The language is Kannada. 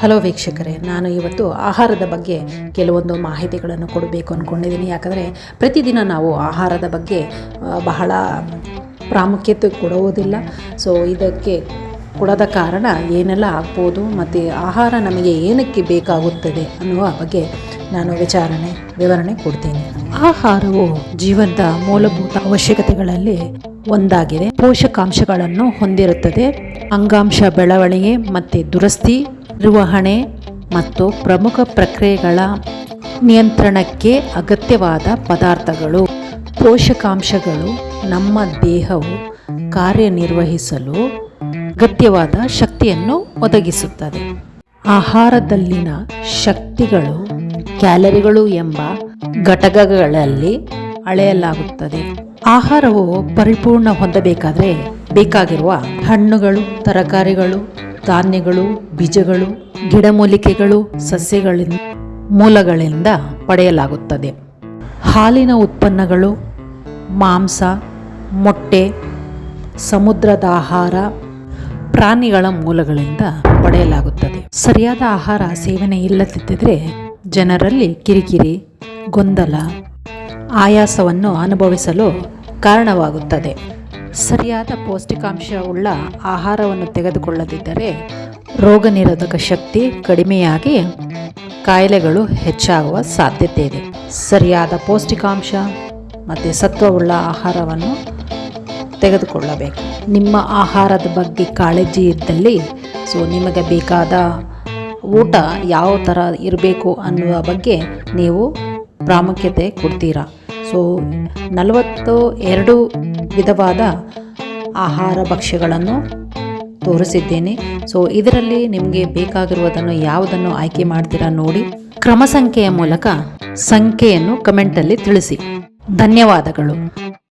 ಹಲೋ ವೀಕ್ಷಕರೇ, ನಾನು ಇವತ್ತು ಆಹಾರದ ಬಗ್ಗೆ ಕೆಲವೊಂದು ಮಾಹಿತಿಗಳನ್ನು ಕೊಡಬೇಕು ಅಂದ್ಕೊಂಡಿದ್ದೀನಿ ಯಾಕಂದರೆ ಪ್ರತಿದಿನ ನಾವು ಆಹಾರದ ಬಗ್ಗೆ ಬಹಳ ಪ್ರಾಮುಖ್ಯತೆ ಕೊಡುವುದಿಲ್ಲ ಸೊ ಇದಕ್ಕೆ ಕೊಡದ ಕಾರಣ ಏನೆಲ್ಲ ಆಗ್ಬೋದು, ಮತ್ತು ಆಹಾರ ನಮಗೆ ಏನಕ್ಕೆ ಬೇಕಾಗುತ್ತದೆ ಅನ್ನುವ ಬಗ್ಗೆ ನಾನು ವಿಚಾರಣೆ, ವಿವರಣೆ ಕೊಡ್ತೀನಿ. ಆಹಾರವು ಜೀವನದ ಮೂಲಭೂತ ಅವಶ್ಯಕತೆಗಳಲ್ಲಿ ಒಂದಾಗಿದೆ. ಪೋಷಕಾಂಶಗಳನ್ನು ಹೊಂದಿರುತ್ತದೆ. ಅಂಗಾಂಶ ಬೆಳವಣಿಗೆ, ಮತ್ತು ದುರಸ್ತಿ ನಿರ್ವಹಣೆ ಮತ್ತು ಪ್ರಮುಖ ಪ್ರಕ್ರಿಯೆಗಳ ನಿಯಂತ್ರಣಕ್ಕೆ ಅಗತ್ಯವಾದ ಪದಾರ್ಥಗಳು, ಪೋಷಕಾಂಶಗಳು ನಮ್ಮ ದೇಹವು ಕಾರ್ಯನಿರ್ವಹಿಸಲು ಅಗತ್ಯವಾದ ಶಕ್ತಿಯನ್ನು ಒದಗಿಸುತ್ತದೆ. ಆಹಾರದಲ್ಲಿನ ಶಕ್ತಿಗಳು ಕ್ಯಾಲರಿಗಳು ಎಂಬ ಘಟಕಗಳಲ್ಲಿ ಅಳೆಯಲಾಗುತ್ತದೆ. ಆಹಾರವು ಪರಿಪೂರ್ಣ ಹೊಂದಬೇಕಾದರೆ ಬೇಕಾಗಿರುವ ಹಣ್ಣುಗಳು, ತರಕಾರಿಗಳು ಧಾನ್ಯಗಳು, ಬೀಜಗಳು, ಗಿಡಮೂಲಿಕೆಗಳು, ಸಸ್ಯಗಳಿಂದ ಮೂಲಗಳಿಂದ ಪಡೆಯಲಾಗುತ್ತದೆ. ಹಾಲಿನ ಉತ್ಪನ್ನಗಳು ಮಾಂಸ, ಮೊಟ್ಟೆ, ಸಮುದ್ರದ ಆಹಾರ, ಪ್ರಾಣಿಗಳ ಮೂಲಗಳಿಂದ ಪಡೆಯಲಾಗುತ್ತದೆ. ಸರಿಯಾದ ಆಹಾರ ಸೇವನೆ ಇಲ್ಲದಿದ್ದರೆ ಜನರಲ್ಲಿ ಕಿರಿಕಿರಿ, ಗೊಂದಲ, ಆಯಾಸವನ್ನು ಅನುಭವಿಸಲು ಕಾರಣವಾಗುತ್ತದೆ. ಸರಿಯಾದ ಪೌಷ್ಟಿಕಾಂಶವುಳ್ಳ ಆಹಾರವನ್ನು ತೆಗೆದುಕೊಳ್ಳದಿದ್ದರೆ ರೋಗ ನಿರೋಧಕ ಶಕ್ತಿ ಕಡಿಮೆಯಾಗಿ ಕಾಯಿಲೆಗಳು ಹೆಚ್ಚಾಗುವ ಸಾಧ್ಯತೆ ಇದೆ ಸರಿಯಾದ ಪೌಷ್ಟಿಕಾಂಶ ಮತ್ತು ಸತ್ವವುಳ್ಳ ಆಹಾರವನ್ನು ತೆಗೆದುಕೊಳ್ಳಬೇಕು. ನಿಮ್ಮ ಆಹಾರದ ಬಗ್ಗೆ ಕಾಳಜಿ ಇದ್ದಲ್ಲಿ, ಸೊ ನಿಮಗೆ ಬೇಕಾದ ಊಟ ಯಾವ ಥರ ಇರಬೇಕು ಅನ್ನುವ ಬಗ್ಗೆ ನೀವು ಪ್ರಾಮುಖ್ಯತೆ ಕೊಡ್ತೀರಾ? ಸೊ ನಲವತ್ತು ಎರಡು ವಿಧವಾದ ಆಹಾರ ಭಕ್ಷ್ಯಗಳನ್ನು ತೋರಿಸಿದ್ದೇನೆ. ಸೊ ಇದರಲ್ಲಿ ನಿಮಗೆ ಬೇಕಾಗಿರುವುದನ್ನು ಯಾವುದನ್ನು ಆಯ್ಕೆ ಮಾಡ್ತೀರಾ ನೋಡಿ. ಕ್ರಮ ಸಂಖ್ಯೆಯ ಮೂಲಕ ಸಂಖ್ಯೆಯನ್ನು ಕಮೆಂಟಲ್ಲಿ ತಿಳಿಸಿ. ಧನ್ಯವಾದಗಳು.